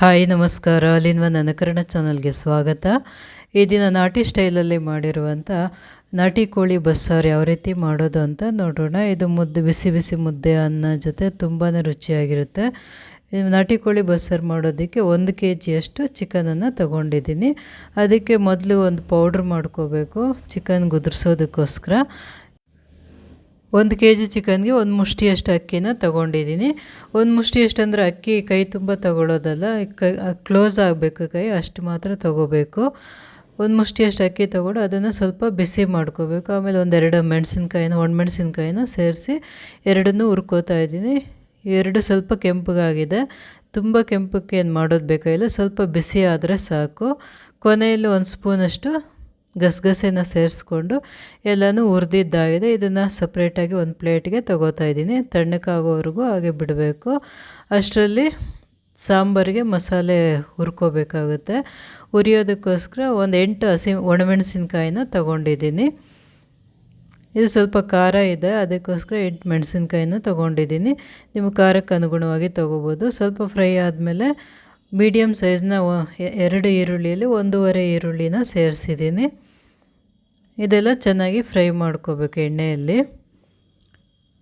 Hi, ನಮಸ್ಕಾರ. ಅಲ್ಲಿನ್ವ ನನ್ನ ಕನ್ನಡ ಚಾನಲ್ಗೆ ಸ್ವಾಗತ. ಈ ದಿನ ನಾಟಿ ಸ್ಟೈಲಲ್ಲಿ ಮಾಡಿರುವಂಥ ನಾಟಿ ಕೋಳಿ ಬಸ್ಸಾರು ಯಾವ ರೀತಿ ಮಾಡೋದು ಅಂತ ನೋಡೋಣ. ಇದು ಮುದ್ದೆ, ಬಿಸಿ ಬಿಸಿ ಮುದ್ದೆ ಅನ್ನ ಜೊತೆ ತುಂಬಾ ರುಚಿಯಾಗಿರುತ್ತೆ. ನಾಟಿ ಕೋಳಿ ಬಸ್ಸಾರು ಮಾಡೋದಕ್ಕೆ ಒಂದು ಕೆ ಜಿಯಷ್ಟು ಚಿಕನನ್ನು ತಗೊಂಡಿದ್ದೀನಿ. ಅದಕ್ಕೆ ಮೊದಲು ಒಂದು ಪೌಡ್ರ್ ಮಾಡ್ಕೋಬೇಕು. ಚಿಕನ್ ಗುದ್ರಿಸೋದಕ್ಕೋಸ್ಕರ ಒಂದು ಕೆ ಜಿ ಚಿಕನ್ಗೆ ಒಂದು ಮುಷ್ಟಿಯಷ್ಟು ಅಕ್ಕಿನ ತೊಗೊಂಡಿದ್ದೀನಿ. ಒಂದು ಮುಷ್ಟಿಯಷ್ಟು ಅಂದರೆ ಅಕ್ಕಿ ಕೈ ತುಂಬ ತಗೊಳ್ಳೋದಲ್ಲ ಕ್ಲೋಸ್ ಆಗಬೇಕು ಕೈ, ಅಷ್ಟು ಮಾತ್ರ ತೊಗೋಬೇಕು. ಒಂದು ಮುಷ್ಟಿಯಷ್ಟು ಅಕ್ಕಿ ತೊಗೊಂಡು ಅದನ್ನು ಸ್ವಲ್ಪ ಬಿಸಿ ಮಾಡ್ಕೋಬೇಕು. ಆಮೇಲೆ ಒಂದೆರಡು ಮೆಣಸಿನ್ಕಾಯಿನ ಒಣಮೆಣಸಿನ್ಕಾಯಿನ ಸೇರಿಸಿ ಎರಡನ್ನೂ ಹುರ್ಕೋತಾ ಇದ್ದೀನಿ. ಎರಡು ಸ್ವಲ್ಪ ಕೆಂಪಗಾಗಿದೆ. ತುಂಬ ಕೆಂಪಕ್ಕೆ ಏನು ಮಾಡೋದು ಬೇಕಾಗಿಲ್ಲ ಸ್ವಲ್ಪ ಬಿಸಿ ಆದರೆ ಸಾಕು. ಕೊನೆಯಲ್ಲಿ ಒಂದು ಸ್ಪೂನಷ್ಟು ಗಸಗಸೆನ ಸೇರಿಸ್ಕೊಂಡು ಎಲ್ಲನೂ ಹುರಿದಿದ್ದಾಗಿದೆ. ಇದನ್ನು ಸಪ್ರೇಟಾಗಿ ಒಂದು ಪ್ಲೇಟ್ಗೆ ತಗೋತಾ ಇದ್ದೀನಿ. ತಣ್ಣಕ್ಕಾಗೋವರೆಗೂ ಹಾಗೆ ಬಿಡಬೇಕು. ಅಷ್ಟರಲ್ಲಿ ಸಾಂಬಾರಿಗೆ ಮಸಾಲೆ ಹುರ್ಕೋಬೇಕಾಗುತ್ತೆ. ಹುರಿಯೋದಕ್ಕೋಸ್ಕರ ಒಂದು ಎಂಟು ಹಸಿ ಒಣಮೆಣಸಿನ್ಕಾಯಿನ ತಗೊಂಡಿದ್ದೀನಿ. ಇದು ಸ್ವಲ್ಪ ಖಾರ ಇದೆ. ಅದಕ್ಕೋಸ್ಕರ ಎಂಟು ಮೆಣಸಿನ್ಕಾಯಿನ ತೊಗೊಂಡಿದ್ದೀನಿ. ನಿಮ್ಮ ಖಾರಕ್ಕೆ ಅನುಗುಣವಾಗಿ ತೊಗೋಬೋದು. ಸ್ವಲ್ಪ ಫ್ರೈ ಆದಮೇಲೆ ಮೀಡಿಯಮ್ ಸೈಜ್ನ ಎರಡು ಈರುಳ್ಳಿಯಲ್ಲಿ ಒಂದೂವರೆ ಈರುಳ್ಳಿನ ಸೇರಿಸಿದ್ದೀನಿ. ಇದೆಲ್ಲ ಚೆನ್ನಾಗಿ ಫ್ರೈ ಮಾಡ್ಕೋಬೇಕು ಎಣ್ಣೆಯಲ್ಲಿ.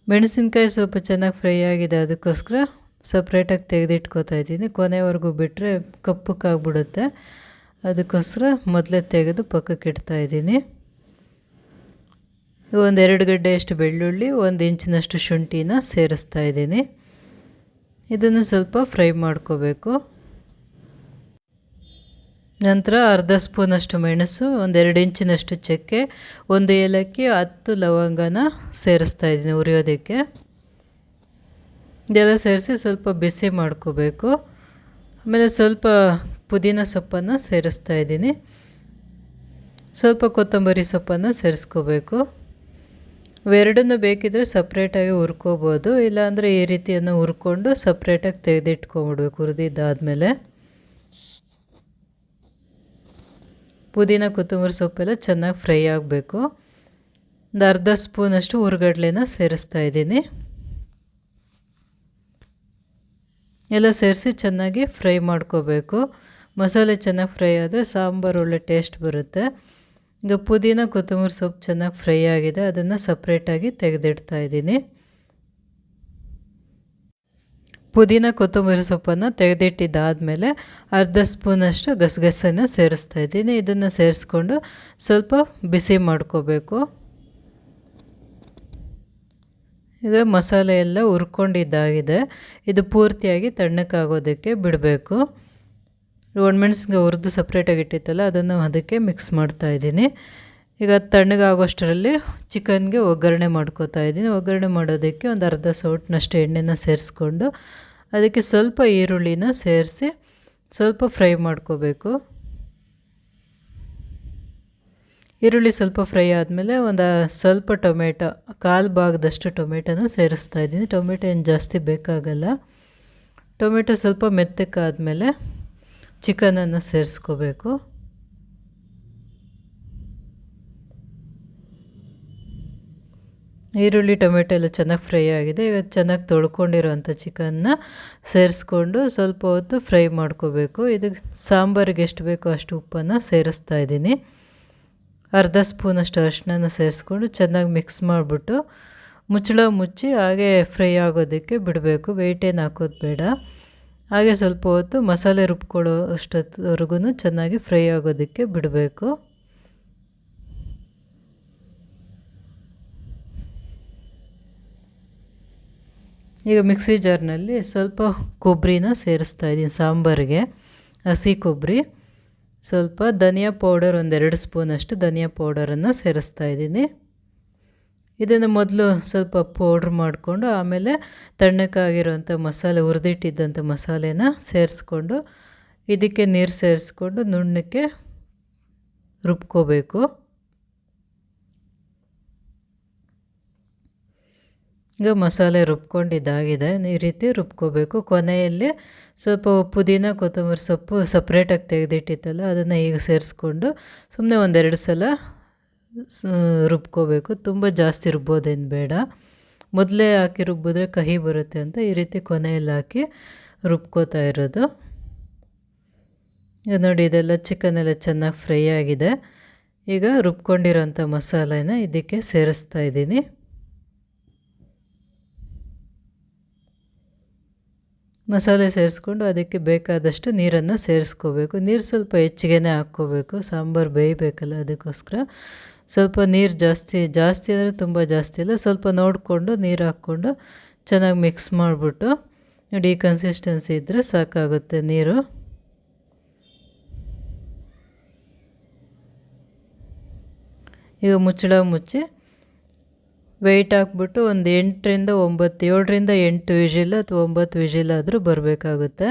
ಮೆಣಸಿನ್ಕಾಯಿ ಸ್ವಲ್ಪ ಚೆನ್ನಾಗಿ ಫ್ರೈ ಆಗಿದೆ, ಅದಕ್ಕೋಸ್ಕರ ಸಪ್ರೇಟಾಗಿ ತೆಗೆದಿಟ್ಕೋತಾ ಇದ್ದೀನಿ. ಕೊನೆವರೆಗೂ ಬಿಟ್ಟರೆ ಕಪ್ಪಕ್ಕಾಗ್ಬಿಡುತ್ತೆ. ಅದಕ್ಕೋಸ್ಕರ ಮೊದಲೇ ತೆಗೆದು ಪಕ್ಕಕ್ಕೆ ಇಡ್ತಾ ಇದ್ದೀನಿ. ಒಂದೆರಡು ಗಡ್ಡೆಯಷ್ಟು ಬೆಳ್ಳುಳ್ಳಿ, ಒಂದು ಇಂಚಿನಷ್ಟು ಶುಂಠಿನ ಸೇರಿಸ್ತಾ ಇದ್ದೀನಿ. ಇದನ್ನು ಸ್ವಲ್ಪ ಫ್ರೈ ಮಾಡ್ಕೋಬೇಕು. ನಂತರ ಅರ್ಧ ಸ್ಪೂನಷ್ಟು ಮೆಣಸು ಒಂದೆರಡು ಇಂಚಿನಷ್ಟು ಚಕ್ಕೆ, ಒಂದು ಏಲಕ್ಕಿ, ಹತ್ತು ಲವಂಗನ ಸೇರಿಸ್ತಾ ಇದ್ದೀನಿ ಉರಿಯೋದಕ್ಕೆ ಇದೆಲ್ಲ ಸೇರಿಸಿ ಸ್ವಲ್ಪ ಬಿಸಿ ಮಾಡ್ಕೋಬೇಕು. ಆಮೇಲೆ ಸ್ವಲ್ಪ ಪುದೀನ ಸೊಪ್ಪನ್ನು ಸೇರಿಸ್ತಾ ಇದ್ದೀನಿ. ಸ್ವಲ್ಪ ಕೊತ್ತಂಬರಿ ಸೊಪ್ಪನ್ನು ಸೇರಿಸ್ಕೋಬೇಕು. ಇವೆರಡನ್ನು ಬೇಕಿದ್ದರೆ ಸಪ್ರೇಟಾಗಿ ಹುರ್ಕೋಬೋದು. ಇಲ್ಲಾಂದರೆ ಈ ರೀತಿಯನ್ನು ಹುರ್ಕೊಂಡು ಸಪ್ರೇಟಾಗಿ ತೆಗೆದಿಟ್ಕೊಂಬಿಡ್ಬೇಕು ಹುರಿದಿದ್ದಾದಮೇಲೆ. ಪುದೀನ ಕೊತ್ತಂಬರಿ ಸೊಪ್ಪೆಲ್ಲ ಚೆನ್ನಾಗಿ ಫ್ರೈ ಆಗಬೇಕು. ಒಂದು ಅರ್ಧ ಸ್ಪೂನಷ್ಟು ಹುರ್ಗಡ್ಲೆನ ಸೇರಿಸ್ತಾ ಇದ್ದೀನಿ. ಎಲ್ಲ ಸೇರಿಸಿ ಚೆನ್ನಾಗಿ ಫ್ರೈ ಮಾಡ್ಕೋಬೇಕು. ಮಸಾಲೆ ಚೆನ್ನಾಗಿ ಫ್ರೈ ಆದರೆ ಸಾಂಬಾರು ಒಳ್ಳೆ ಟೇಸ್ಟ್ ಬರುತ್ತೆ. ಈಗ ಪುದೀನ ಕೊತ್ತಂಬರಿ ಸೊಪ್ಪು ಚೆನ್ನಾಗಿ ಫ್ರೈ ಆಗಿದೆ, ಅದನ್ನು ಸಪ್ರೇಟಾಗಿ ತೆಗೆದಿಡ್ತಾ ಇದ್ದೀನಿ. ಪುದೀನ ಕೊತ್ತಂಬರಿ ಸೊಪ್ಪನ್ನು ತೆಗೆದಿಟ್ಟಿದ್ದಾದಮೇಲೆ ಅರ್ಧ ಸ್ಪೂನಷ್ಟು ಗಸಗಸೆನ ಸೇರಿಸ್ತಾ ಇದ್ದೀನಿ. ಇದನ್ನು ಸೇರಿಸ್ಕೊಂಡು ಸ್ವಲ್ಪ ಬಿಸಿ ಮಾಡ್ಕೋಬೇಕು. ಈಗ ಮಸಾಲೆ ಎಲ್ಲ ಹುರ್ಕೊಂಡಿದ್ದಾಗಿದೆ. ಇದು ಪೂರ್ತಿಯಾಗಿ ತಣ್ಣಕ್ಕಾಗೋದಕ್ಕೆ ಬಿಡಬೇಕು. ಒಣಮೆಣಸಿಗೆ ಹುರಿದು ಸಪ್ರೇಟಾಗಿ ಇಟ್ಟಿತ್ತಲ್ಲ, ಅದನ್ನು ಅದಕ್ಕೆ ಮಿಕ್ಸ್ ಮಾಡ್ತಾ ಇದ್ದೀನಿ. ಈಗ ತಣ್ಣಗಾಗೋಷ್ಟರಲ್ಲಿ ಚಿಕನ್ಗೆ ಒಗ್ಗರಣೆ ಮಾಡ್ಕೋತಾ ಇದ್ದೀನಿ. ಒಗ್ಗರಣೆ ಮಾಡೋದಕ್ಕೆ ಒಂದು ಅರ್ಧ ಸೌಟ್ನಷ್ಟು ಎಣ್ಣೆನ ಸೇರಿಸ್ಕೊಂಡು ಅದಕ್ಕೆ ಸ್ವಲ್ಪ ಈರುಳ್ಳಿನ ಸೇರಿಸಿ ಸ್ವಲ್ಪ ಫ್ರೈ ಮಾಡ್ಕೋಬೇಕು. ಈರುಳ್ಳಿ ಸ್ವಲ್ಪ ಫ್ರೈ ಆದಮೇಲೆ ಒಂದು ಸ್ವಲ್ಪ ಟೊಮೆಟೊ, ಕಾಲು ಭಾಗದಷ್ಟು ಟೊಮೆಟೊನ ಸೇರಿಸ್ತಾ ಇದ್ದೀನಿ. ಟೊಮೆಟೊ ಏನು ಜಾಸ್ತಿ ಬೇಕಾಗಲ್ಲ. ಟೊಮೆಟೊ ಸ್ವಲ್ಪ ಮೆತ್ತಕ್ಕಾದಮೇಲೆ ಚಿಕನನ್ನು ಸೇರಿಸ್ಕೋಬೇಕು. ಈರುಳ್ಳಿ, ಟೊಮೆಟೊ ಎಲ್ಲ ಚೆನ್ನಾಗಿ ಫ್ರೈ ಆಗಿದೆ. ಈಗ ಚೆನ್ನಾಗಿ ತೊಳ್ಕೊಂಡಿರೋಂಥ ಚಿಕನ್ನ ಸೇರಿಸ್ಕೊಂಡು ಸ್ವಲ್ಪ ಹೊತ್ತು ಫ್ರೈ ಮಾಡ್ಕೋಬೇಕು. ಇದಕ್ಕೆ ಸಾಂಬಾರಿಗೆ ಎಷ್ಟು ಬೇಕೋ ಅಷ್ಟು ಉಪ್ಪನ್ನು ಸೇರಿಸ್ತಾ ಇದ್ದೀನಿ. ಅರ್ಧ ಸ್ಪೂನಷ್ಟು ಅರಿಶಿನ ಸೇರಿಸ್ಕೊಂಡು ಚೆನ್ನಾಗಿ ಮಿಕ್ಸ್ ಮಾಡಿಬಿಟ್ಟು ಮುಚ್ಚಳ ಮುಚ್ಚಿ ಹಾಗೆ ಫ್ರೈ ಆಗೋದಕ್ಕೆ ಬಿಡಬೇಕು. ವೆಯ್ಟ್ ಏನು ಹಾಕೋದು ಬೇಡ. ಹಾಗೆ ಸ್ವಲ್ಪ ಹೊತ್ತು ಮಸಾಲೆ ರುಬ್ಕೊಳ್ಳೋ ಅಷ್ಟೊತ್ತವರೆಗೂ ಚೆನ್ನಾಗಿ ಫ್ರೈ ಆಗೋದಕ್ಕೆ ಬಿಡಬೇಕು. ಈಗ ಮಿಕ್ಸಿ ಜಾರ್ನಲ್ಲಿ ಸ್ವಲ್ಪ ಕೊಬ್ಬರಿನ ಸೇರಿಸ್ತಾ ಇದ್ದೀನಿ ಸಾಂಬಾರಿಗೆ. ಹಸಿ ಕೊಬ್ಬರಿ, ಸ್ವಲ್ಪ ಧನಿಯಾ ಪೌಡರ್ ಒಂದೆರಡು ಸ್ಪೂನಷ್ಟು ಧನಿಯಾ ಪೌಡರನ್ನು ಸೇರಿಸ್ತಾ ಇದ್ದೀನಿ. ಇದನ್ನು ಮೊದಲು ಸ್ವಲ್ಪ ಪೌಡ್ರ್ ಮಾಡಿಕೊಂಡು ಆಮೇಲೆ ತಣ್ಣಕ್ಕಾಗಿರೋಂಥ ಮಸಾಲೆ, ಹುರಿದಿಟ್ಟಿದ್ದಂಥ ಮಸಾಲೆನ ಸೇರಿಸ್ಕೊಂಡು ಇದಕ್ಕೆ ನೀರು ಸೇರಿಸ್ಕೊಂಡು ನುಣ್ಣಕ್ಕೆ ರುಬ್ಕೋಬೇಕು. ಈಗ ಮಸಾಲೆ ರುಬ್ಕೊಂಡಿದ್ದಾಗಿದೆ. ಈ ರೀತಿ ರುಬ್ಕೋಬೇಕು. ಕೊನೆಯಲ್ಲಿ ಸ್ವಲ್ಪ ಪುದೀನ, ಕೊತ್ತಂಬರಿ ಸೊಪ್ಪು ಸಪ್ರೇಟಾಗಿ ತೆಗೆದಿಟ್ಟಿತ್ತಲ್ಲ, ಅದನ್ನು ಈಗ ಸೇರಿಸ್ಕೊಂಡು ಸುಮ್ಮನೆ ಒಂದೆರಡು ಸಲ ರುಬ್ಕೋಬೇಕು. ತುಂಬ ಜಾಸ್ತಿ ರುಬ್ಬೋದೇನು ಬೇಡ. ಮೊದಲೇ ಹಾಕಿ ರುಬ್ಬಿದ್ರೆ ಕಹಿ ಬರುತ್ತೆ ಅಂತ ಈ ರೀತಿ ಕೊನೆಯಲ್ಲಿ ಹಾಕಿ ರುಬ್ಕೋತಾ ಇರೋದು. ಈಗ ನೋಡಿ, ಇದೆಲ್ಲ ಚಿಕನ್ ಎಲ್ಲ ಚೆನ್ನಾಗಿ ಫ್ರೈ ಆಗಿದೆ. ಈಗ ರುಬ್ಕೊಂಡಿರೋಂಥ ಮಸಾಲೆನ ಇದಕ್ಕೆ ಸೇರಿಸ್ತಾ ಇದ್ದೀನಿ. ಮಸಾಲೆ ಸೇರಿಸ್ಕೊಂಡು ಅದಕ್ಕೆ ಬೇಕಾದಷ್ಟು ನೀರನ್ನು ಸೇರಿಸ್ಕೋಬೇಕು. ನೀರು ಸ್ವಲ್ಪ ಹೆಚ್ಚಿಗೆನೇ ಹಾಕ್ಕೋಬೇಕು. ಸಾಂಬಾರು ಬೇಯಬೇಕಲ್ಲ ಅದಕ್ಕೋಸ್ಕರ. ಸ್ವಲ್ಪ ನೀರು ಜಾಸ್ತಿ ಜಾಸ್ತಿ ಅಂದರೆ ತುಂಬ ಜಾಸ್ತಿ ಇಲ್ಲ. ಸ್ವಲ್ಪ ನೋಡಿಕೊಂಡು ನೀರು ಹಾಕ್ಕೊಂಡು ಚೆನ್ನಾಗಿ ಮಿಕ್ಸ್ ಮಾಡಿಬಿಟ್ಟು ನೋಡಿ ಕನ್ಸಿಸ್ಟೆನ್ಸಿ ಇದ್ದರೆ ಸಾಕಾಗುತ್ತೆ ನೀರು. ಈಗ ಮುಚ್ಚಳ ಮುಚ್ಚಿ ವೆಯ್ಟ್ ಹಾಕ್ಬಿಟ್ಟು ಒಂದು ಎಂಟರಿಂದ ಒಂಬತ್ತು ಏಳರಿಂದ ಎಂಟು ವಿಜಿಲ್ ಅಥವಾ ಒಂಬತ್ತು ವಿಜಿಲ್ ಆದರೂ ಬರಬೇಕಾಗುತ್ತೆ.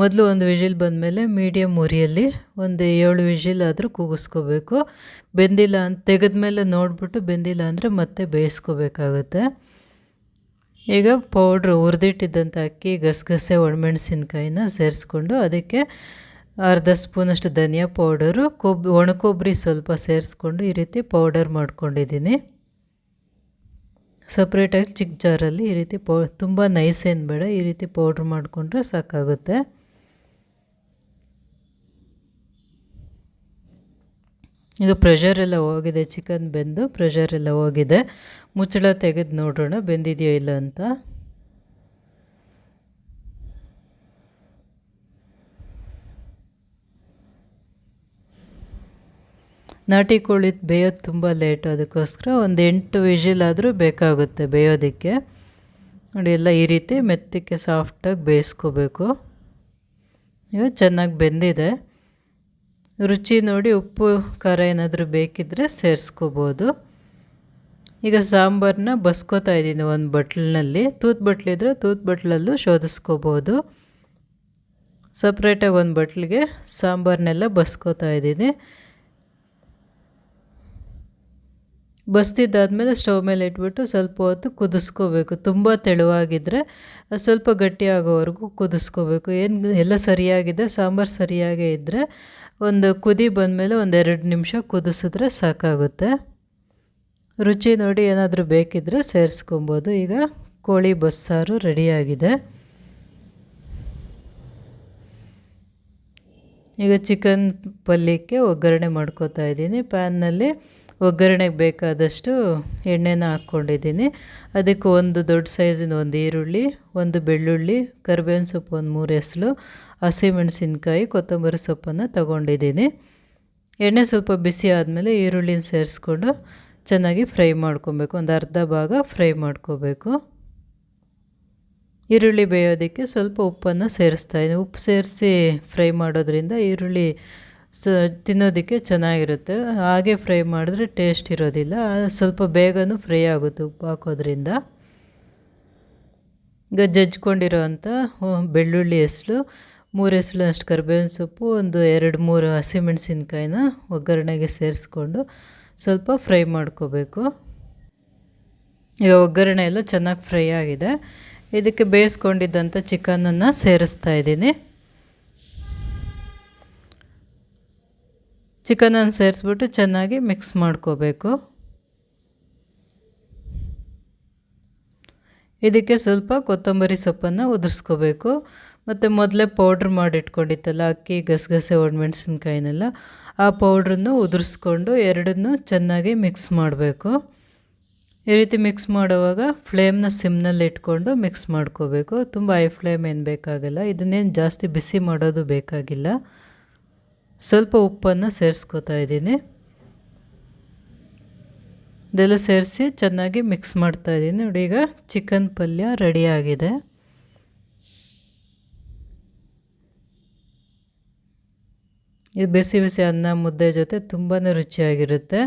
ಮೊದಲು ಒಂದು ವಿಜಿಲ್ ಬಂದಮೇಲೆ ಮೀಡಿಯಮ್ ಉರಿಯಲ್ಲಿ ಒಂದು ಏಳು ವಿಜಿಲ್ ಆದರೂ ಕೂಗಿಸ್ಕೋಬೇಕು. ಬೆಂದಿಲ್ಲ ಅಂತ ತೆಗೆದ್ಮೇಲೆ ನೋಡಿಬಿಟ್ಟು ಬೆಂದಿಲ್ಲ ಅಂದರೆ ಮತ್ತೆ ಬೇಯಿಸ್ಕೋಬೇಕಾಗುತ್ತೆ. ಈಗ ಪೌಡ್ರ್ ಹುರಿದಿಟ್ಟಿದ್ದಂಥ ಅಕ್ಕಿ ಗಸಗಸೆ ಒಣಮೆಣಸಿನ್ಕಾಯಿನ ಸೇರಿಸ್ಕೊಂಡು ಅದಕ್ಕೆ ಅರ್ಧ ಸ್ಪೂನಷ್ಟು ಧನಿಯಾ ಪೌಡರು ಕೊಬ್ಬ ಒಣಕೊಬ್ಬರಿ ಸ್ವಲ್ಪ ಸೇರಿಸ್ಕೊಂಡು ಈ ರೀತಿ ಪೌಡರ್ ಮಾಡ್ಕೊಂಡಿದ್ದೀನಿ. ಸಪ್ರೇಟಾಗಿ ಚಿಕ್ಕ ಜಾರಲ್ಲಿ ಈ ರೀತಿ ಪೌ, ತುಂಬ ನೈಸ್ ಏನು ಬೇಡ, ಈ ರೀತಿ ಪೌಡ್ರ್ ಮಾಡಿಕೊಂಡ್ರೆ ಸಾಕಾಗುತ್ತೆ. ಈಗ ಪ್ರೆಷರ್ ಎಲ್ಲ ಹೋಗಿದೆ, ಚಿಕನ್ ಬೆಂದು ಪ್ರೆಷರ್ ಎಲ್ಲ ಹೋಗಿದೆ. ಮುಚ್ಚಳ ತೆಗೆದು ನೋಡೋಣ, ಬೆಂದಿದೆಯೋ ಇಲ್ಲ ಅಂತ. ನಾಟಿ ಕೋಳಿ ಬೇಯೋದು ತುಂಬ ಲೇಟು ಅದಕ್ಕೋಸ್ಕರ ಒಂದು ಎಂಟು ವಿಷಿಲ್ ಆದರೂ ಬೇಕಾಗುತ್ತೆ ಬೇಯೋದಕ್ಕೆ. ನೋಡಿ, ಎಲ್ಲ ಈ ರೀತಿ ಮೆತ್ತಕ್ಕೆ ಸಾಫ್ಟಾಗಿ ಬೇಯಿಸ್ಕೋಬೇಕು. ಇವು ಚೆನ್ನಾಗಿ ಬೆಂದಿದೆ. ರುಚಿ ನೋಡಿ, ಉಪ್ಪು, ಖಾರ ಏನಾದರೂ ಬೇಕಿದ್ದರೆ ಸೇರಿಸ್ಕೋಬೋದು. ಈಗ ಸಾಂಬಾರನ್ನ ಬಸ್ಕೋತಾ ಇದ್ದೀನಿ ಒಂದು ಬಟ್ಲಿನಲ್ಲಿ. ತೂತ್ ಬಟ್ಲಿದ್ರೆ ತೂತ್ ಬಟ್ಲಲ್ಲೂ ಶೋಧಿಸ್ಕೋಬೋದು. ಸಪ್ರೇಟಾಗಿ ಒಂದು ಬಟ್ಲಿಗೆ ಸಾಂಬಾರನ್ನೆಲ್ಲ ಬಸ್ಕೋತಾ ಇದ್ದೀನಿ. ಬಸ್ತಿದ್ದಾದಮೇಲೆ ಸ್ಟವ್ ಮೇಲೆ ಇಟ್ಬಿಟ್ಟು ಸ್ವಲ್ಪ ಹೊತ್ತು ಕುದಿಸ್ಕೋಬೇಕು. ತುಂಬ ತೆಳುವಾಗಿದ್ದರೆ ಸ್ವಲ್ಪ ಗಟ್ಟಿಯಾಗೋವರೆಗೂ ಕುದಿಸ್ಕೋಬೇಕು. ಏನು ಎಲ್ಲ ಸರಿಯಾಗಿದೆ, ಸಾಂಬಾರು ಸರಿಯಾಗೇ ಇದ್ದರೆ ಒಂದು ಕುದಿ ಬಂದಮೇಲೆ ಒಂದು ಎರಡು ನಿಮಿಷ ಕುದಿಸಿದ್ರೆ ಸಾಕಾಗುತ್ತೆ. ರುಚಿ ನೋಡಿ ಏನಾದರೂ ಬೇಕಿದ್ದರೆ ಸೇರಿಸ್ಕೊಬೋದು. ಈಗ ಕೋಳಿ ಬಸ್ಸಾರು ರೆಡಿಯಾಗಿದೆ. ಈಗ ಚಿಕನ್ ಪಲ್ಯಕ್ಕೆ ಒಗ್ಗರಣೆ ಮಾಡ್ಕೋತಾ ಇದ್ದೀನಿ. ಪ್ಯಾನ್ನಲ್ಲಿ ಒಗ್ಗರಣೆಗೆ ಬೇಕಾದಷ್ಟು ಎಣ್ಣೆನ ಹಾಕ್ಕೊಂಡಿದ್ದೀನಿ. ಅದಕ್ಕೆ ಒಂದು ದೊಡ್ಡ ಸೈಜಿನ ಒಂದು ಈರುಳ್ಳಿ, ಒಂದು ಬೆಳ್ಳುಳ್ಳಿ, ಕರಿಬೇವಿನ ಸೊಪ್ಪು ಒಂದು ಮೂರು ಎಸಳು ಹಸಿಮೆಣಸಿನ್ಕಾಯಿ, ಕೊತ್ತಂಬರಿ ಸೊಪ್ಪನ್ನು ತಗೊಂಡಿದ್ದೀನಿ. ಎಣ್ಣೆ ಸ್ವಲ್ಪ ಬಿಸಿ ಆದಮೇಲೆ ಈರುಳ್ಳಿನ ಸೇರಿಸ್ಕೊಂಡು ಚೆನ್ನಾಗಿ ಫ್ರೈ ಮಾಡ್ಕೊಬೇಕು. ಒಂದು ಅರ್ಧ ಭಾಗ ಫ್ರೈ ಮಾಡ್ಕೋಬೇಕು. ಈರುಳ್ಳಿ ಬೇಯೋದಕ್ಕೆ ಸ್ವಲ್ಪ ಉಪ್ಪನ್ನು ಸೇರಿಸ್ತಾಯಿದ್ದೀನಿ ಉಪ್ಪು ಸೇರಿಸಿ ಫ್ರೈ ಮಾಡೋದ್ರಿಂದ ಈರುಳ್ಳಿ ಸ ತಿನ್ನೋದಕ್ಕೆ ಚೆನ್ನಾಗಿರುತ್ತೆ. ಹಾಗೆ ಫ್ರೈ ಮಾಡಿದ್ರೆ ಟೇಸ್ಟ್ ಇರೋದಿಲ್ಲ. ಸ್ವಲ್ಪ ಬೇಗನೂ ಫ್ರೈ ಆಗುತ್ತೆ ಉಪ್ಪು ಹಾಕೋದ್ರಿಂದ. ಈಗ ಜಜ್ಕೊಂಡಿರೋ ಬೆಳ್ಳುಳ್ಳಿ ಹೆಸಳು, ಮೂರು ಹೆಸಳಷ್ಟು ಕರಿಬೇವಿನ ಸೊಪ್ಪು, ಒಂದು ಎರಡು ಮೂರು ಹಸಿಮೆಣಸಿನ್ಕಾಯಿನ ಒಗ್ಗರಣೆಗೆ ಸೇರಿಸ್ಕೊಂಡು ಸ್ವಲ್ಪ ಫ್ರೈ ಮಾಡ್ಕೋಬೇಕು. ಈಗ ಒಗ್ಗರಣೆ ಎಲ್ಲ ಚೆನ್ನಾಗಿ ಫ್ರೈ ಆಗಿದೆ. ಇದಕ್ಕೆ ಬೇಯಿಸ್ಕೊಂಡಿದ್ದಂಥ ಚಿಕನನ್ನು ಸೇರಿಸ್ತಾ ಇದ್ದೀನಿ. ಚಿಕನನ್ನು ಸೇರಿಸ್ಬಿಟ್ಟು ಚೆನ್ನಾಗಿ ಮಿಕ್ಸ್ ಮಾಡ್ಕೋಬೇಕು. ಇದಕ್ಕೆ ಸ್ವಲ್ಪ ಕೊತ್ತಂಬರಿ ಸೊಪ್ಪನ್ನು ಉದುರಿಸ್ಕೋಬೇಕು. ಮತ್ತು ಮೊದಲೇ ಪೌಡ್ರ್ ಮಾಡಿಟ್ಕೊಂಡಿತ್ತಲ್ಲ, ಅಕ್ಕಿ, ಗಸಗಸೆ, ಒಣಮೆಣಸಿನ್ಕಾಯಿನೆಲ್ಲ, ಆ ಪೌಡ್ರನ್ನು ಉದುರಿಸ್ಕೊಂಡು ಎರಡನ್ನೂ ಚೆನ್ನಾಗಿ ಮಿಕ್ಸ್ ಮಾಡಬೇಕು. ಈ ರೀತಿ ಮಿಕ್ಸ್ ಮಾಡುವಾಗ ಫ್ಲೇಮ್ನ ಸಿಮ್ನಲ್ಲಿ ಇಟ್ಕೊಂಡು ಮಿಕ್ಸ್ ಮಾಡ್ಕೋಬೇಕು. ತುಂಬ ಹೈ ಫ್ಲೇಮ್ ಏನು ಬೇಕಾಗಲ್ಲ, ಇದನ್ನೇನು ಜಾಸ್ತಿ ಬಿಸಿ ಮಾಡೋದು ಬೇಕಾಗಿಲ್ಲ. ಸ್ವಲ್ಪ ಉಪ್ಪನ್ನು ಸೇರಿಸ್ಕೋತಾ ಇದ್ದೀನಿ. ಇದೆಲ್ಲ ಸೇರಿಸಿ ಚೆನ್ನಾಗಿ ಮಿಕ್ಸ್ ಮಾಡ್ತಾ ಇದ್ದೀನಿ. ನೋಡಿ, ಈಗ ಚಿಕನ್ ಪಲ್ಯ ರೆಡಿಯಾಗಿದೆ ಇದು ಬಿಸಿ ಬಿಸಿ ಅನ್ನ ಮುದ್ದೆ ಜೊತೆ ತುಂಬಾ ರುಚಿಯಾಗಿರುತ್ತೆ.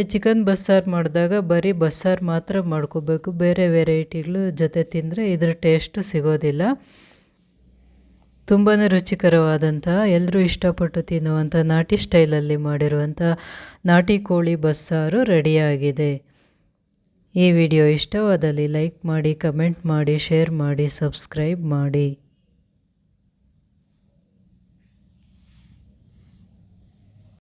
ಈ ಚಿಕನ್ ಬಸ್ಸಾರು ಮಾಡಿದಾಗ ಬರೀ ಬಸ್ಸಾರು ಮಾತ್ರ ಮಾಡ್ಕೋಬೇಕು. ಬೇರೆ ವೆರೈಟಿಗಳು ಜೊತೆ ತಿಂದರೆ ಇದ್ರ ಟೇಸ್ಟು ಸಿಗೋದಿಲ್ಲ. ತುಂಬಾ ರುಚಿಕರವಾದಂಥ ಎಲ್ಲರೂ ಇಷ್ಟಪಟ್ಟು ತಿನ್ನುವಂಥ ನಾಟಿ ಸ್ಟೈಲಲ್ಲಿ ಮಾಡಿರುವಂಥ ನಾಟಿ ಕೋಳಿ ಬಸ್ಸಾರು ರೆಡಿಯಾಗಿದೆ. ಈ ವಿಡಿಯೋ ಇಷ್ಟವಾದಲ್ಲಿ ಲೈಕ್ ಮಾಡಿ, ಕಮೆಂಟ್ ಮಾಡಿ, ಶೇರ್ ಮಾಡಿ, ಸಬ್ಸ್ಕ್ರೈಬ್ ಮಾಡಿ.